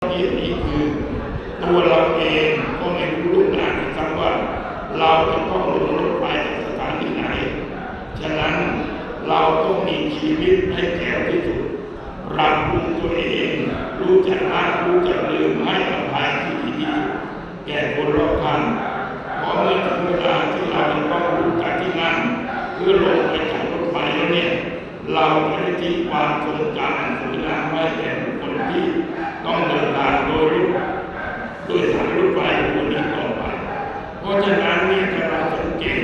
ที่นี้คือตัวเราเองก็ไม่รู้ล่วงหน้าด้วยซ้ำว่า เราจะต้องลงรถไฟจากสถานีไหน ฉะนั้นเราต้องมีชีวิตให้แก่ที่สุดปรับปรุงตัวเอง รู้จักละรู้จักลืมให้อภัยที่ดีที่สุดแก่คนรอบข้างเพราะเมื่อถึงเวลาที่เราจะต้องรู้จักที่นั่งเพื่อลงไปจากรถไฟแล้วเนี่ยเราจะได้ทิ้งความทรงจำอันสวยงามไว้แก่คคลที่ ต้องเดินทางโดยโดยสารรถไฟคนนี้ต่อไป เพราะฉะนั้นนี่ถ้าเราสังเกต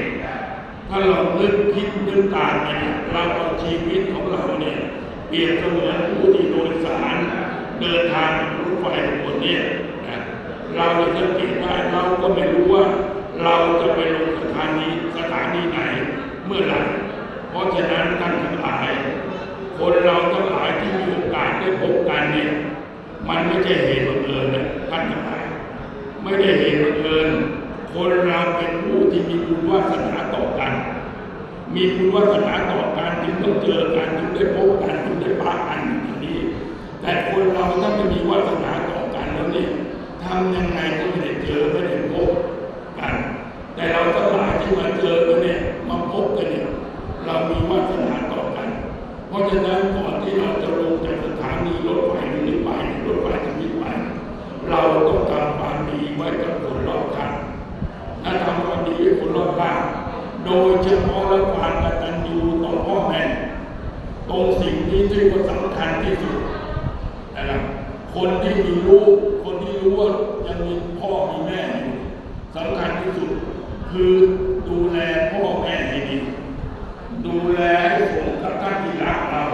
ถ้าเรานึกคิดนึกตามเนี่ยเราเอาชีวิตของเราเนี่ยเปรียบเสมือนผู้ที่โดยสารเดินทางรถไฟบนเนี่ยนะเราจะสังเกตได้เราก็ไม่รู้ว่า เราจะไปลงสถานีสถานีไหนเมื่อไหร่เพราะฉะนั้นท่านทั้งหลาย คนเราทั้งหลายที่มีโอกาสได้พบกันเนี่ย มันไม่ใช่เหตุบังเอิญนะท่านทั้งหลายไม่ได้เหตุบังเอิญคนเราเป็นผู้ที่มีบุญวาสนาต่อกัน มีบุญวาสนาต่อกันจึงต้องเจอกันจึงได้พบกันจึงได้ปะกันอย่างนี้ แต่คนเราถ้าไม่มีวาสนาต่อกันแล้วเนี่ยทำยังไงก็ไม่ได้เจอไม่ได้พบกัน แต่เราทั้งหลายที่มาเจอกันเนี่ยมาพบกันเนี่ยเรามีวาสนาต่อกัน เพราะฉะนั้นก่อนที่เราจะลงจากสถานีรถไฟนี้ไปรถไฟจะนี้ไป เราต้องทำความดี ไว้กับคนรอบข้างถ้าทำความดีให้คนรอบข้างโดยเฉพาะและความกตัญญูต่อพ่อแม่ตรงสิ่งนี้ที่ว่าสำคัญที่สุดนะครับคนที่มีลูกคนที่รู้ว่ายังมีพ่อมีแม่อยู่สำคัญที่สุดคือดูแลพ่อแม่ให้ดี ดูแลให้สมกับท่านที่รักเรา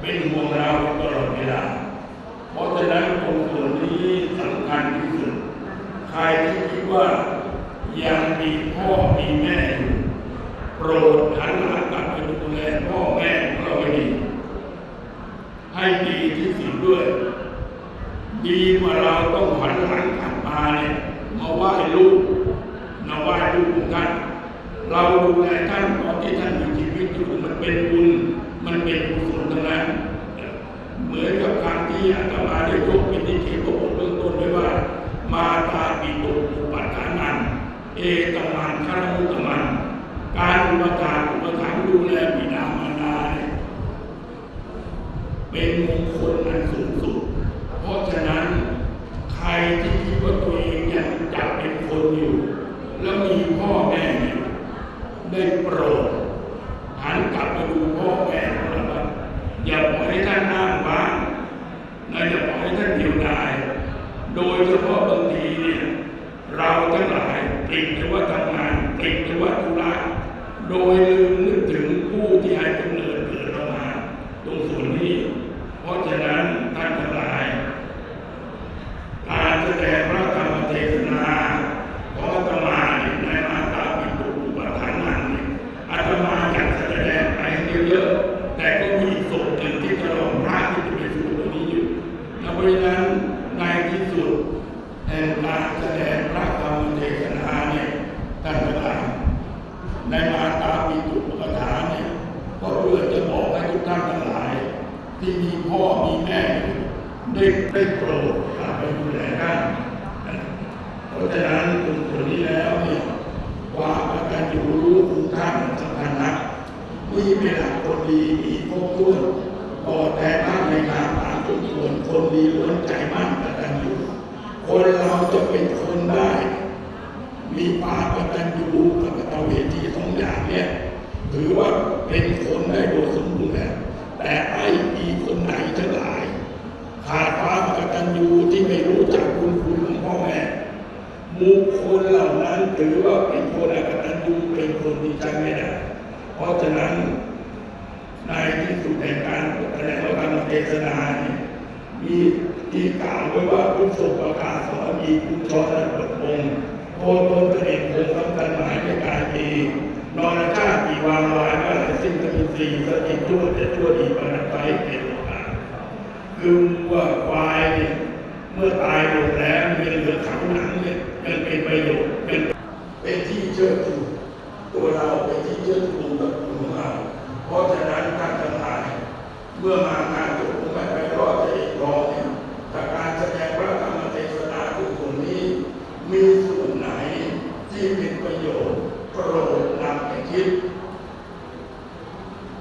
เป็นห่วงเราตลอดเวลา เพราะฉะนั้นตรงส่วนนี้สำคัญที่สุด ใครที่คิดว่ายังมีพ่อมีแม่อยู่โปรดหันหลังกลับไปดูแลพ่อแม่ของเราให้ดีให้ดีที่สุดด้วย ดีกว่าเราต้องหันหลังกลับมาเนี่ยมาไหว้ลูกมาไหว้ลูกของท่านเราดูแลท่านตอนที่ท่านมีชีวิตอยู่มันเป็นบุญมันเป็นกุศลทั้งนั้นเหมือนกับครั้งที่อาตมาได้ยกเป็นนิเทศบอกเบื้องต้นไว้ว่า มาตาปิโตอุปัฏฐานันเอตมันคารมุตมัน การอุปการอุปถัมภ์ดูแลบิดามารดาเนี่ยเป็นมงคลอันสูงสุด เพราะฉะนั้นใครที่คิดว่าตัวเองยังจะเป็นคนอยู่ แล้วมีพ่อแม่อยู่ได้โปรดหันกลับมาดูพ่อแม่ของเราบ้างอย่าปล่อยให้ท่านอ้างว้างและอย่าปล่อยให้ท่านเดียวดาย โดยเฉพาะบางทีเนี่ยเราทั้งหลายติดแต่ว่าทำงานติดแต่ว่าธุระโดยลืมนึกถึงผู้ที่ให้กำเนิดเกิดเรามา ตรงส่วนนี้ เพราะฉะนั้นท่านทั้งหลาย การแสดงพระธรรมเทศนาของอาตมาเนี่ยในมาตราปิฎกอุปทานนั้นเนี่ยอาตมาอยากจะแสดงไปเยอะๆแต่ก็มีส่วนหนึ่งที่จะรองพระที่จะไปสู่ตรงนี้อยู่และเพราะฉะนั้นในที่สุดแห่ง การแสดงพระธรรมเทศนาเนี่ยท่านทั้งหลายในมาตาปิฎกอุปทานเนี่ยก็เพื่อจะบอกให้ทุกท่านทั้งหลาย ที่มีพ่อมีแม่ได้ได้โปรดกลับไปดูแลท่านเพราะฉะนั้นตรงส่วนนี้แล้วเนี่ยความกตัญญูรู้คุณท่านสำคัญนะนี่เป็นหลักคนดีมีครบถ้วนต่อแต่ท่านในงานตามทุกคนคนดีล้วนใจมั่นกตัญญู คนเราจะเป็นคนได้ มีปากกตัญญูกับกตเวทีสองอย่างเนี่ยถือว่าเป็นคนได้โดยสมบูรณ์แล้วแต่ไอ้มีคนไหนทั้งหลายขาดความกตัญญูที่ไม่รู้จักคุณคุณของพ่อแม่บุคคลเหล่านั้นถือว่าเป็นคนอกตัญญูเป็นคนที่ใช้ไม่ได้เพราะฉะนั้นในที่สุดในการแสดงพระธรรมเทศนาเนี่ยมี ที่กล่าวไว้ว่าผู้ทรงประกาศสอนมีผู้ชอนและปกองค์โพตนเสด็จคงสำคัญหมายในการดีนอนชาติปีวางวายว่าสิ้นสมิสีสติชั่วแต่ชั่วดีปนัดไปเป็นโอกาสคือวัวควายเนี่ยเมื่อตายหมดแล้วมีเหลือขังหนังเนี่ยยังเป็นประโยชน์เป็นเป็นที่เชื่อถือตัวเราเป็นที่เชื่อถือกับของเราเพราะฉะนั้นท่านทั้งหลายเมื่อมา คิด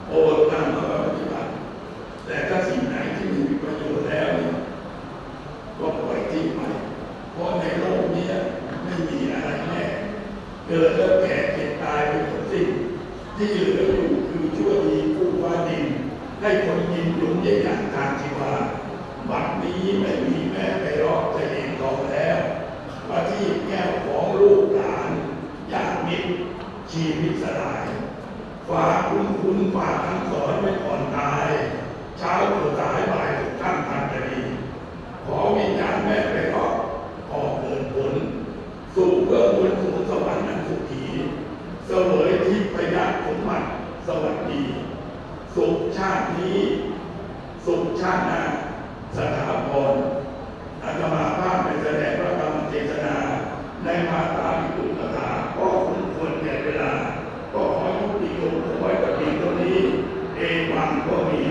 โอนตามมาปฏิบัติแต่ถ้าสิ่งไหนที่มีประโยชน์แล้วเนี่ยก็ปล่อยทิ้งไปเพราะในโลกนี้ไม่มีอะไรแน่เกิดแล้วแก่เจ็บตายเป็นสิ่งที่เหลืออยู่คือชั่วดีกู้ว่าดินให้คนยินหลุมใหญ่ๆทางชีวาบัดนี้ไม่มีี สุขชาตินี้ สุขชาติหน้าสถาพรอาตมาภาพในแสดงพระธรรมเจตนาในมาตราวิปุตตาก็สมควรแก่เวลา ก็ขอยุติลงไว้กับเพียงเท่นี้ เอวังก็มี